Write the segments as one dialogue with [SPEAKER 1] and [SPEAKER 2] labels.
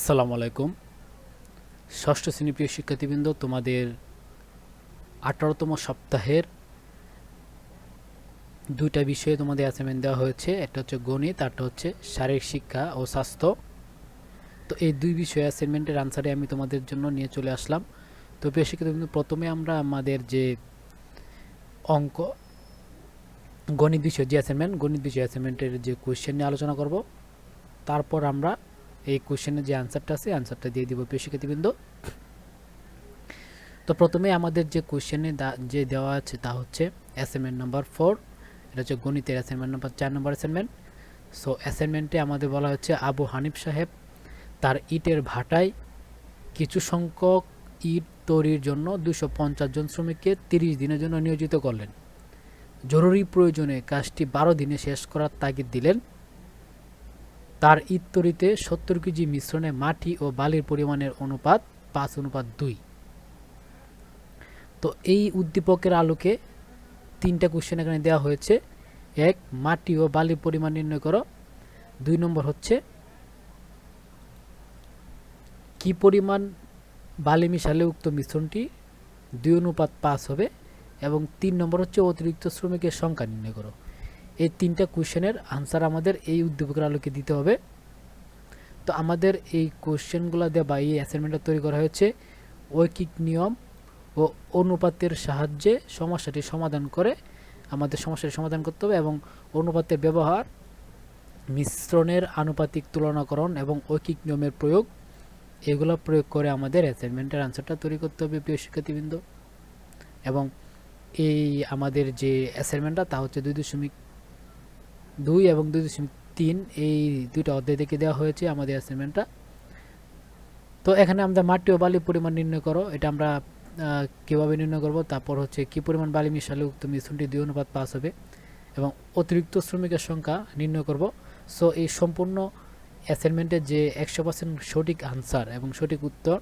[SPEAKER 1] আসসালামু আলাইকুম। ষষ্ঠ শ্রেণি প্রিয় শিক্ষার্থীবৃন্দ, তোমাদের আঠারোতম সপ্তাহের দুইটা বিষয়ে তোমাদের অ্যাসাইনমেন্ট দেওয়া হয়েছে। একটা হচ্ছে গণিত আরটা হচ্ছে শারীরিক শিক্ষা ও স্বাস্থ্য। তো এই দুই বিষয়ে অ্যাসাইনমেন্টের আনসারে আমি তোমাদের জন্য নিয়ে চলে আসলাম। তো প্রিয় শিক্ষার্থীবৃন্দ, প্রথমে আমরা আমাদের যে অঙ্ক, গণিত বিষয় যে অ্যাসাইনমেন্ট গণিত বিষয় অ্যাসাইনমেন্টের যে কোয়েশ্চেন নিয়ে আলোচনা করব। তারপর আমরা এই কোশ্চেনের যে আনসারটা আছে আনসারটা দিয়ে দিব প্রিয় শিক্ষার্থীবৃন্দ। তো প্রথমে আমাদের যে কোশ্চেনে যে দেওয়া আছে তা হচ্ছে অ্যাসাইনমেন্ট নাম্বার ফোর এটা হচ্ছে গণিতের অ্যাসাইনমেন্ট নাম্বার চার নম্বর অ্যাসাইনমেন্ট সো অ্যাসাইনমেন্টে আমাদের বলা হচ্ছে আবু হানিফ সাহেব তার ইটের ভাটায় কিছু সংখ্যক ইট তৈরির জন্য দুশো জন শ্রমিককে তিরিশ দিনের জন্য নিয়োজিত করলেন। জরুরি প্রয়োজনে কাজটি বারো দিনে শেষ করার তাগিদ দিলেন। তার ইত্তরিতে সত্তর কেজি মিশ্রণে মাটি ও বালির পরিমাণের অনুপাত পাঁচ অনুপাত দুই। তো এই উদ্দীপকের আলোকে তিনটা কোশ্চেন এখানে দেওয়া হয়েছে। এক, মাটি ও বালির পরিমাণ নির্ণয় করো। দুই নম্বর হচ্ছে, কি পরিমাণ বালি মিশালে উক্ত মিশ্রণটি দুই অনুপাত পাঁচ হবে? এবং তিন নম্বর হচ্ছে অতিরিক্ত শ্রমিকের সংখ্যা নির্ণয় করো। এই তিনটা কোশ্চেনের আনসার আমাদের এই উদ্দীপকের আলোকে দিতে হবে। তো আমাদের এই কোশ্চেনগুলো দেওয়া বা এই অ্যাসাইনমেন্টটা তৈরি করা হয়েছে, ঐকিক নিয়ম ও অনুপাতের সাহায্যে সমস্যাটি সমাধান করে আমাদের সমস্যাটি সমাধান করতে হবে এবং অনুপাতের ব্যবহার, মিশ্রণের আনুপাতিক তুলনাকরণ এবং ঐকিক নিয়মের প্রয়োগ, এগুলো প্রয়োগ করে আমাদের অ্যাসাইনমেন্টের আনসারটা তৈরি করতে হবে প্রিয় শিক্ষার্থীবৃন্দ। এবং এই আমাদের যে অ্যাসাইনমেন্টটা তা হচ্ছে দুই দশমিক দুই এবং দুই দশমিক তিন, এই দুইটা অধ্যায় থেকে দেওয়া হয়েছে আমাদের অ্যাসাইনমেন্টটা তো এখানে আমরা মাটি ও বালি পরিমাণ নির্ণয় করো। এটা আমরা কীভাবে নির্ণয় করব? তারপর হচ্ছে কি পরিমাণ বালি মিশালে উক্ত মিশ্রণটি দুই অনুপাত পাস হবে এবং অতিরিক্ত শ্রমিকের সংখ্যা নির্ণয় করব। সো এই সম্পূর্ণ অ্যাসাইনমেন্টের যে একশো পার্সেন্ট সঠিক আনসার এবং সঠিক উত্তর,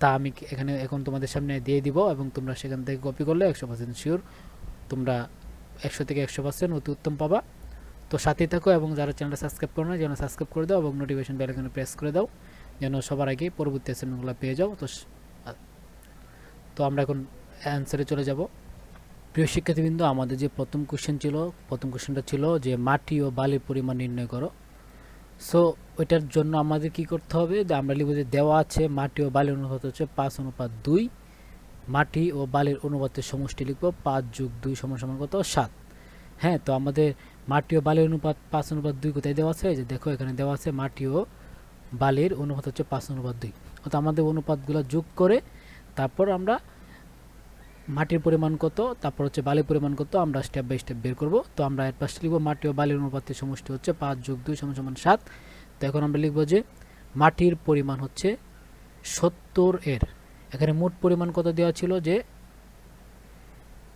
[SPEAKER 1] তা আমি এখানে এখন তোমাদের সামনে দিয়ে দিব এবং তোমরা সেখান থেকে কপি করলে একশো পার্সেন্ট শিওর তোমরা একশো থেকে একশো পার্সেন্ট অতি উত্তম পাবা। তো সাথেই থাকো এবং যারা চ্যানেলটা সাবস্ক্রাইব করো না যেন সাবস্ক্রাইব করে দাও এবং নোটিফিকেশন বেল এখানে প্রেস করে দাও, যেন সবার আগে পরবর্তী অ্যাসাইনমেন্টগুলো পেয়ে যাও। তো তো আমরা এখন অ্যান্সারে চলে যাব। প্রিয় শিক্ষার্থীবৃন্দ, আমাদের যে প্রথম কোশ্চেন ছিল, প্রথম কোশ্চেনটা ছিল যে মাটি ও বালির পরিমাণ নির্ণয় করো। সো ওইটার জন্য আমাদের কি করতে হবে? যে আমরা লিখব যে দেওয়া আছে মাটি ও বালির অনুপাত হচ্ছে পাঁচ অনুপাত দুই। মাটি ও বালির অনুপাতের সমষ্টি লিখব পাঁচ যুগ দুই সমান সমান কত? সাত। হ্যাঁ তো আমাদের মাটি ও বালির অনুপাত পাঁচ অনুপাত দুই কোথায় দেওয়া আছে? যে দেখো এখানে দেওয়া আছে মাটি ও বালির অনুপাত হচ্ছে পাঁচ অনুপাত দুই। অর্থাৎ আমাদের অনুপাতগুলো যোগ করে তারপর আমরা মাটির পরিমাণ কত, তারপর হচ্ছে বালির পরিমাণ কত, আমরা স্টেপ বাই স্টেপ বের করব। তো আমরা এর পাশে লিখব মাটি ও বালির অনুপাতের সমষ্টি হচ্ছে পাঁচ যোগ দুই সমান সমান সাত। তো এখন আমরা লিখব যে মাটির পরিমাণ হচ্ছে সত্তর এর। এখানে মোট পরিমাণ কত দেওয়া ছিল যে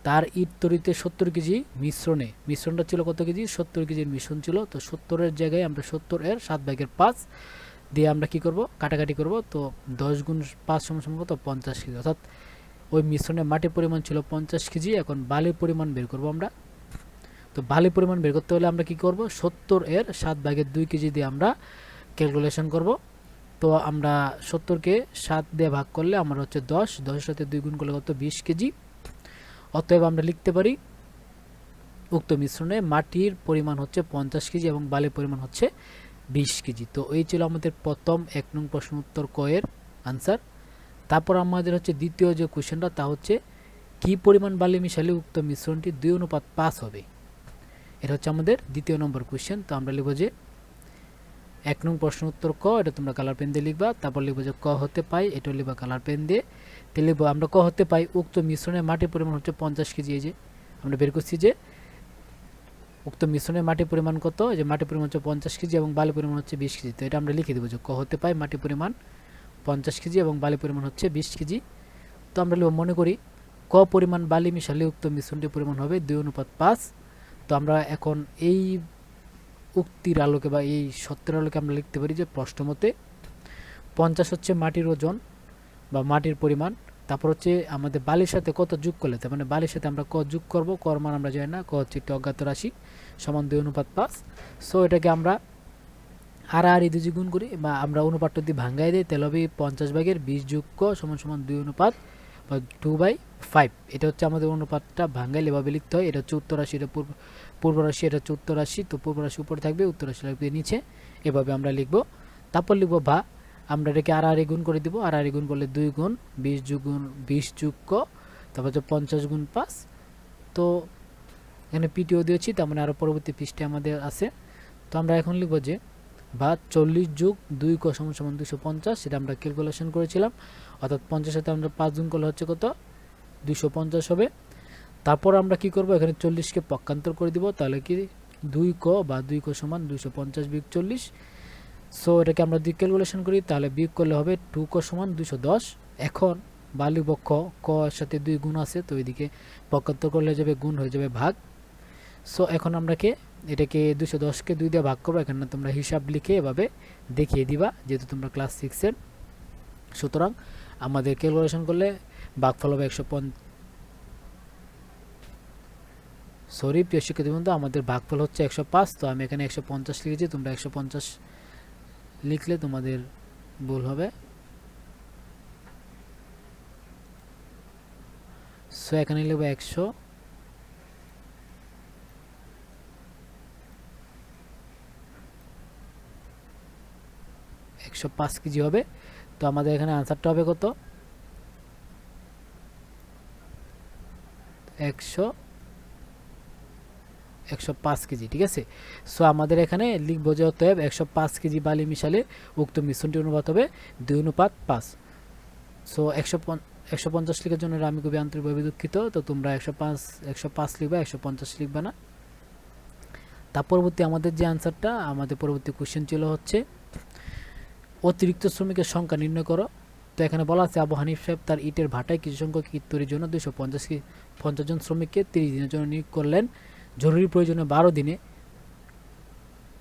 [SPEAKER 1] তার ইট তরিতে সত্তর কেজি মিশ্রণে, মিশ্রণটা ছিল কত কেজি? সত্তর কেজির মিশ্রণ ছিল। তো সত্তরের জায়গায় আমরা সত্তর এর সাত ভাগের পাঁচ দিয়ে আমরা কি করব? কাটাকাটি করব। তো দশ গুণ পাঁচ সমান কত? পঞ্চাশ কেজি। অর্থাৎ ওই মিশ্রণে মাটির পরিমাণ ছিল পঞ্চাশ কেজি। এখন বালির পরিমাণ বের করব আমরা। তো বালির পরিমাণ বের করতে হলে আমরা কি করব? সত্তর এর সাত ভাগের দুই কেজি দিয়ে আমরা ক্যালকুলেশন করব। তো আমরা সত্তরকে সাত দিয়ে ভাগ করলে আমার হচ্ছে দশ। দশের সাথে দুই গুণ করলে কত? বিশ কেজি। অতএব আমরা লিখতে পারি, উক্ত মিশ্রণে মাটির পরিমাণ হচ্ছে পঞ্চাশ কেজি এবং বালির পরিমাণ হচ্ছে বিশ কেজি। তো এই ছিল আমাদের প্রথম এক নং প্রশ্ন উত্তর কয়ের আনসার তারপর আমাদের হচ্ছে দ্বিতীয় যে কোয়েশনটা তা হচ্ছে কি পরিমাণ বালি মিশালে উক্ত মিশ্রণটি দুই অনুপাত পাস হবে? এটা হচ্ছে আমাদের দ্বিতীয় নম্বর কোয়েশ্চেন তো আমরা লিখব যে এক নং প্রশ্ন উত্তর ক, এটা তোমরা কালার পেন দিয়ে লিখবা। তারপর লিখব যে ক হতে পাই, এটা লিখবা কালার পেন দিয়ে। তো লিখব আমরা ক হতে পাই উক্ত মিশ্রণে মাটির পরিমাণ হচ্ছে পঞ্চাশ কেজি। এই যে আমরা বের করছি যে উক্ত মিশ্রণে মাটির পরিমাণ কত? যে মাটির পরিমাণ হচ্ছে পঞ্চাশ কেজি এবং বালি পরিমাণ হচ্ছে বিশ কেজি। তো এটা আমরা লিখে দেবো যে ক হতে পাই মাটির পরিমাণ পঞ্চাশ কেজি এবং বালি পরিমাণ হচ্ছে বিশ কেজি। তো আমরা মনে করি ক পরিমাণ বালি মিশালে উক্ত মিশ্রণটির পরিমাণ হবে দুই অনুপাত পাঁচ। তো আমরা এখন এই উক্তির আলোকে বা এই সত্যের আলোকে আমরা লিখতে পারি যে প্রশ্ন মতে পঞ্চাশ হচ্ছে মাটির ওজন বা মাটির পরিমাণ, তারপর হচ্ছে আমাদের বালির সাথে কত যোগ করলে, তার মানে বালির সাথে আমরা ক যোগ করব কর মান আমরা জানি না, ক হচ্ছে একটি অজ্ঞাত রাশি সমান দুই অনুপাত পাঁচ। সো এটাকে আমরা হারাহারি দুজি গুণ করি বা আমরা অনুপাতটা দিয়ে ভাঙ্গাই দিই, তাহলে হবে পঞ্চাশ ভাগের বিশ যোগ ক সমান সমান দুই অনুপাত বা টু বাই ফাইভ এটা হচ্ছে আমাদের অনুপাতটা, ভাঙ্গাইলে এভাবে লিখতে হয়। এটা হচ্ছে উত্তর রাশি, এটা পূর্ব পূর্ব রাশি, এটা হচ্ছে উত্তর রাশি, তো পূর্ব রাশি উপরে থাকবে, উত্তর রাশি লাগবে নিচে। এভাবে আমরা লিখব। তারপর লিখব ভা আমরা এটাকে আড়াআড়ি গুণ করে দিব। আড়াআড়ি গুণ করলে দুই গুণ, বিশ যুগ গুণ বিশ যুগ ক, তারপর হচ্ছে পঞ্চাশ গুণ পাঁচ। তো এখানে পিটিও দিয়েছি, তার মানে আরও পরবর্তী পৃষ্ঠে আমাদের আছে। তো আমরা এখন লিখব যে, বা চল্লিশ যুগ দুই ক সমান সমান দুশো পঞ্চাশ, সেটা আমরা ক্যালকুলেশন করেছিলাম। অর্থাৎ পঞ্চাশ সাথে আমরা পাঁচ গুণ করলে হচ্ছে কত? দুশো পঞ্চাশ হবে। তারপর আমরা কি করব? এখানে চল্লিশকে পক্ষান্তর করে দিব। তাহলে কি? দুই ক বা দুই ক সমান দুশো পঞ্চাশ বিগ চল্লিশ সো এটাকে আমরা দুই ক্যালকুলেশন করি, তাহলে বিয়োগ করলে হবে টু ক সমান দুশো দশ। এখন বালি বক্ষ ক এর সাথে দুই গুণ আছে, তো এদিকে পক্ষান্তর করলে যাবে গুণ হয়ে যাবে ভাগ। সো এখন আমরাকে এটাকে দুশো দশকে দুই দিয়ে ভাগ করব, এখানে তোমরা হিসাব লিখে এভাবে দেখিয়ে দিবা, যেহেতু তোমরা ক্লাস সিক্সের সুতরাং আমাদের ক্যালকুলেশন করলে ভাগফল হবে একশো সরি প্রিয় শিক্ষার্থী বন্ধু, আমাদের ভাগফল হচ্ছে একশো পাঁচ, তো আমি এখানে একশো পঞ্চাশ লিখেছি, তোমরা একশো পঞ্চাশ লিখলে তোমাদের ভুল হবে। সো এখানে লিখব একশো। একশো পাঁচ কেজি হবে। তো আমাদের এখানে আনসারটা হবে কত? একশো একশো পাঁচ কেজি, ঠিক আছে? সো আমাদের এখানে লিখব যে অতএব একশো পাঁচ কেজি বালি মিশালে উক্ত মিশ্রণটি অনুপাত হবে দুই অনুপাত পাঁচ। সো একশো একশো পঞ্চাশ জন্য আমি খুবই আন্তরিকভাবে দুঃখিত। তো তোমরা একশো পাঁচ একশো পাঁচ লিখবে, একশো পঞ্চাশ লিখবে না। তার পরবর্তী আমাদের যে আনসারটা, আমাদের পরবর্তী কোশ্চেন ছিল হচ্ছে, অতিরিক্ত শ্রমিকের সংখ্যা নির্ণয় করো। তো এখানে বলা আছে, আবু হানিফ সাহেব তার ইটের ভাটায় কিছু সংখ্যক ইট তৈরির জন্য দুশো পঞ্চাশ পঞ্চাশ জন শ্রমিককে তিরিশ দিনের জন্য নিয়োগ করলেন। জরুরি প্রয়োজনে বারো দিনে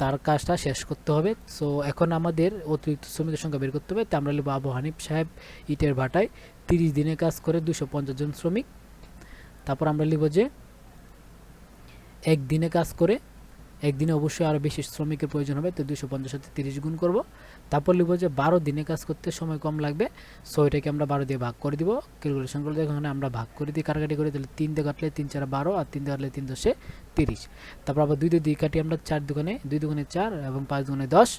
[SPEAKER 1] তার কাজটা শেষ করতে হবে। সো এখন আমাদের অতিরিক্ত শ্রমিকের সংখ্যা বের করতে হবে। তা আমরা লিব আবু হানিফ সাহেব ইটের ভাটায় তিরিশ দিনে কাজ করে দুশো পঞ্চাশ জন শ্রমিক। তারপর আমরা লিব যে এক দিনে কাজ করে একদিনে অবশ্যই আরও বেশি শ্রমিকের প্রয়োজন হবে, তো দুশো পঞ্চাশ সাথে তিরিশ গুণ করব। তারপর লিখব যে বারো দিনে কাজ করতে সময় কম লাগবে সো এটাকে আমরা বারো দিয়ে ভাগ করে দিব। ক্যালকুলেশন করে এখানে আমরা ভাগ করে দিই, কাটাকাটি করে, তাহলে তিন দিয়ে কাটলে তিন চার বারো, আর তিন দিয়ে কাটলে তিন দশে তিরিশ। তারপর আবার দুই দিয়ে দুই কাটি আমরা চার দোকানে দুই দোকানে চার এবং পাঁচ দোকানে দশ।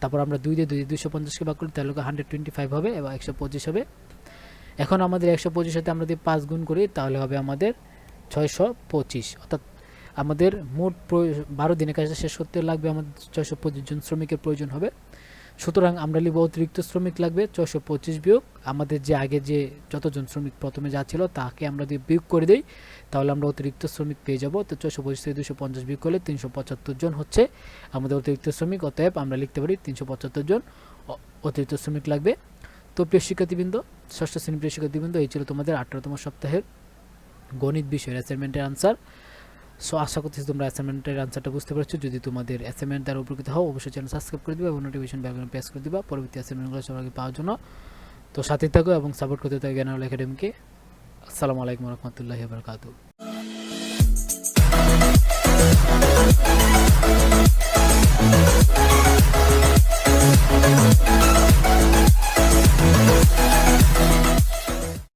[SPEAKER 1] তারপর আমরা দুই দিয়ে দুই, দুইশো পঞ্চাশকে ভাগ করি তাহলে হান্ড্রেড টোয়েন্টি ফাইভ হবে এবং একশো পঁচিশ হবে। এখন আমাদের একশো পঁচিশ সাথে আমরা যদি পাঁচ গুণ করি, তাহলে হবে আমাদের ছয়শো পঁচিশ। অর্থাৎ আমাদের মোট বারো দিনের কাজটা শেষ করতে লাগবে আমাদের ছয়শো পঁচিশ জন শ্রমিকের প্রয়োজন হবে। সুতরাং আমরা লিখব অতিরিক্ত শ্রমিক লাগবে, ছয়শো পঁচিশ বিয়োগ। আমাদের যে আগে যে যতজন শ্রমিক প্রথমে যা ছিল, তাকে আমরা যদি বিয়োগ করে দিই। তাহলে আমরা অতিরিক্ত শ্রমিক পেয়ে যাব। তো ছয়শো পঁচিশ থেকে দুশো পঞ্চাশ বিয়োগ করলে তিনশো পঁচাত্তর জন হচ্ছে। আমাদের অতিরিক্ত শ্রমিক, অতএব আমরা লিখতে পারি তিনশো পঁচাত্তর জন অতিরিক্ত শ্রমিক লাগবে। তো প্রিয় শিক্ষার্থীবৃন্দ, ষষ্ঠ শ্রেণি প্রিয় শিক্ষার্থীবৃন্দ, এই ছিল তোমাদের আঠারোতম সপ্তাহের গণিত বিষয়ের অ্যাসাইনমেন্টের আনসার সো আশা করছি তোমরা অ্যাসাইনমেন্টের আনসারটা বুঝতে পারছ। যদি তোমাদের অ্যাসাইনমেন্ট দ্বারা উপকৃত হও, অবশ্যই চ্যানেল সাবস্ক্রাইব করে দিবা এবং নোটিফিকেশন বেলগুলো প্রেস করে দিবা। পরবর্তী অ্যাসাইনমেন্টগুলো সবার আগে পাওয়ার জন্য। তো সাথে থাকো এবং সাপোর্ট করতে থাকো জ্ঞানাল একাডেমিকে আসসালামু আলাইকুম রহমতুল্লাহ বারকাতু